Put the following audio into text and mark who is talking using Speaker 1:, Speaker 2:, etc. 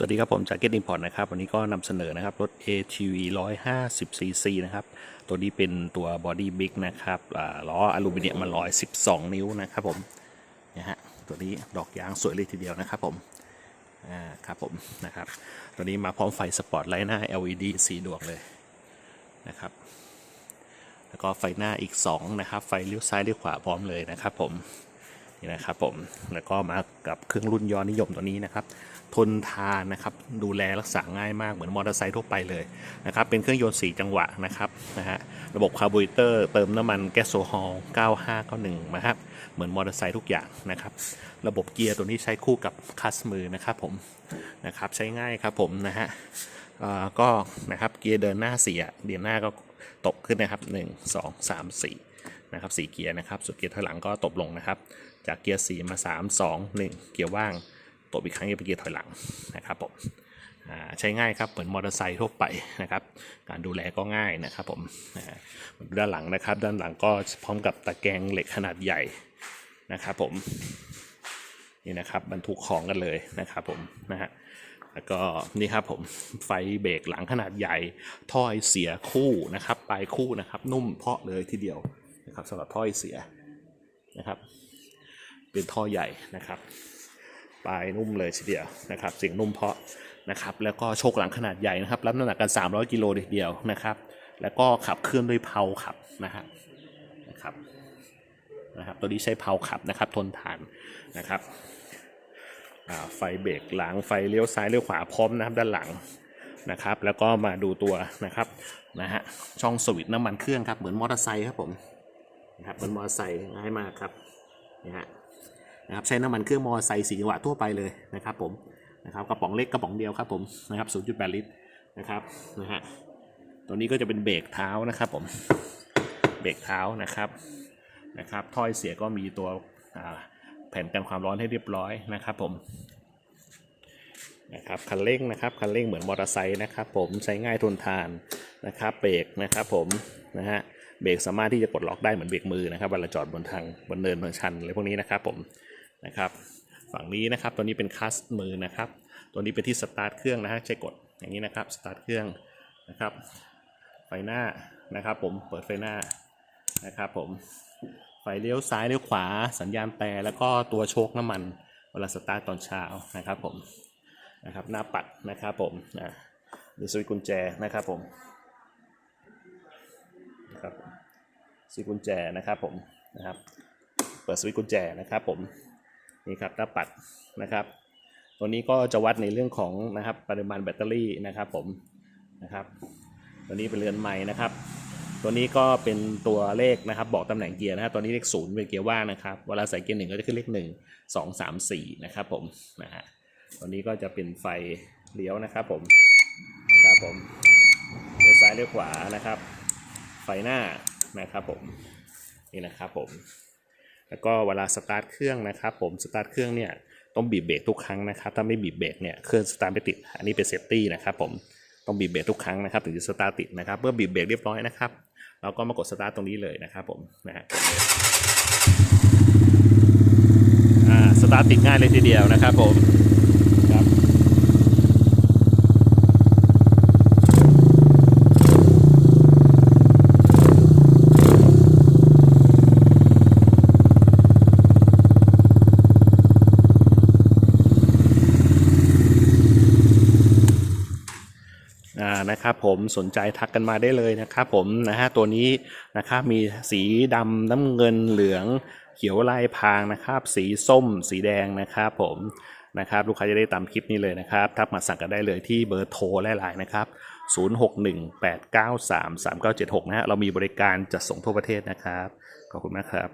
Speaker 1: สวัสดีครับผมจาก Get Import นะครับ วันนี้ก็นำเสนอนะครับ รถ ATV 150 cc นะครับ ตัวนี้เป็นตัว Body Big นะครับล้ออลูมิเนียมมา112 นิ้วนะครับผมนะฮะตัวนี้ดอกยางสวยเลยทีเดียวนะครับผมอ่าครับผมนะครับ ตัวนี้มาพร้อมไฟสปอตไลท์หน้า LED สีดวงเลยนะครับ แล้วก็ไฟหน้าอีก 2 นะครับ ไฟเลี้ยวซ้ายเลี้ยวขวาพร้อมเลยนะครับผม นี่นะครับผมแล้วก็มากับเครื่องรุ่นยอดนิยมตัวนี้นะครับ ทนทานนะครับดูแลรักษาง่ายมากเหมือนมอเตอร์ไซค์ทั่วไปเลยนะครับเป็นเครื่องยนต์ 4 จังหวะนะครับนะฮะระบบคาร์บูเรเตอร์เติมน้ำมันแก๊สโซฮอล9591นะครับเหมือนมอเตอร์ไซค์ทุกอย่างนะครับระบบเกียร์ตัวนี้ใช้คู่กับคัสมือนะครับผมนะครับใช้ง่ายครับผมนะฮะก็นะครับเกียร์เดินหน้าเสียเดียนหน้าก็ตกขึ้นนะครับ 1 2 3 4 นะครับสี่เกียร์นะครับส่วนเกียร์ถอยหลังก็ตบลงนะครับ จากเกียร์สี่มาสามสองหนึ่งเกียร์ว่างตบอีกครั้งเป็นเกียร์ถอยหลังนะครับผมใช้ง่ายครับเหมือนมอเตอร์ไซค์ทั่วไปนะครับ การดูแลก็ง่ายนะครับผมอ่าด้านหลังนะครับ ด้านหลังก็พร้อมกับตะแกรงเหล็กขนาดใหญ่นะครับผมนี่นะครับบรรทุกของกันเลยนะครับผมนะฮะแล้วก็นี่ครับผมไฟเบรกหลังขนาดใหญ่ถ้อยเสียคู่นะครับปลายคู่นะครับ นุ่มเพาะเลยทีเดียว นะครับสำหรับถ้อยเสียนะครับเป็นท่อใหญ่นะครับปลายนุ่มเลยทีเดียวนะครับเสียงนุ่มเพาะนะครับแล้วก็โชคหลังขนาดใหญ่นะครับรับน้ำหนักกัน 300 กิโลเดียวนะครับ แล้วก็ขับเคลื่อนด้วยเพลาขับนะฮะนะครับนะครับตัวนี้ใช้เพลาขับนะครับทนทานนะครับไฟเบรกหลังไฟเลี้ยวซ้ายเลี้ยวขวาพร้อมนะครับด้านหลังนะครับ แล้วก็มาดูตัวนะครับนะฮะช่องสวิตช์น้ำมันเครื่องครับเหมือนมอเตอร์ไซค์ครับผม นะครับเหมือนมอไซค์ง่ายมากครับนะฮะนะครับใช้น้ำมันเครื่องมอไซค์สี่จังหวะทั่วไปเลยนะครับผมนะครับกระป๋องเล็กกระป๋องเดียวครับผมนะครับ0.8 ลิตรนะครับนะฮะตัวนี้ก็จะเป็นเบรกเท้านะครับผมเบรกเท้านะครับนะครับถ้อยเสียก็มีตัวแผ่นกันความร้อนให้เรียบร้อยนะครับผมนะครับคันเร่งนะครับคันเร่งเหมือนมอเตอร์ไซค์นะครับผมใช้ง่ายทนทานนะครับเบรกนะครับผมนะฮะ เบรกสามารถที่จะกดล็อกได้เหมือนเบรกมือนะครับเวลาจอดบนทางบนเนินบนชันอะไรพวกนี้นะครับผมนะครับฝั่งนี้นะครับตัวนี้เป็นคัสมือนะครับตัวนี้เป็นที่สตาร์ทเครื่องนะฮะใช้กดอย่างนี้นะครับสตาร์ทเครื่องนะครับไฟหน้านะครับผมเปิดไฟหน้านะครับผมไฟเลี้ยวซ้ายเลี้ยวขวา สัญญาณแต่แล้วก็ตัวโชคน้ำมันเวลาสตาร์ทตอนเช้านะครับผมนะครับหน้าปัดนะครับผมนะหรือสวิตช์กุญแจนะครับผมนะครับผม สวิตช์กุญแจนะครับผมนะครับ เปิดสวิตช์กุญแจนะครับผมนี่ครับหน้าปัดนะครับ ตัวนี้ก็จะวัดในเรื่องของนะครับปริมาณแบตเตอรี่นะครับผมนะครับ ตัวนี้เป็นเรือนไม้นะครับ ตัวนี้ก็เป็นตัวเลขนะครับบอกตำแหน่งเกียร์นะครับตัวนี้เลขศูนย์เป็นเกียร์ว่างนะครับเวลาใส่เกียร์หนึ่งก็จะขึ้นเลขหนึ่งสองสามสี่นะครับผมนะฮะตัวนี้ก็จะเป็นไฟเลี้ยวนะครับผมนะครับผมเลี้ยวซ้ายเลี้ยวขวานะครับ ไฟหน้า นะครับผมนี่นะครับผมแล้วก็เวลาสตาร์ทเครื่องนะครับผมสตาร์ทเครื่องเนี่ยต้องบีบเบรกทุกครั้งนะครับถ้าไม่บีบเบรกเนี่ยเครื่องสตาร์ทไม่ติดอันนี้เป็นเซฟตี้นะครับผมต้องบีบเบรกทุกครั้งนะครับถึงจะสตาร์ทติดนะครับเมื่อบีบเบรกเรียบร้อยนะครับเราก็มากดสตาร์ทตรงนี้เลยนะครับผมนะฮะสตาร์ทติดง่ายเลยทีเดียวนะครับผม นะครับผมสนใจทักกันมาได้เลยนะครับผมนะฮะตัวนี้นะครับมีสีดำน้ำเงินเหลืองเขียวลายพรางนะครับ สีส้ม สีแดงนะครับผมนะครับลูกค้าจะได้ตามคลิปนี้เลยนะครับทักมาสั่งกันได้เลยที่เบอร์โทรและไลน์นะครับ 0618933976 นะฮะเรามีบริการจัดส่งทั่วประเทศนะครับ ขอบคุณมากครับ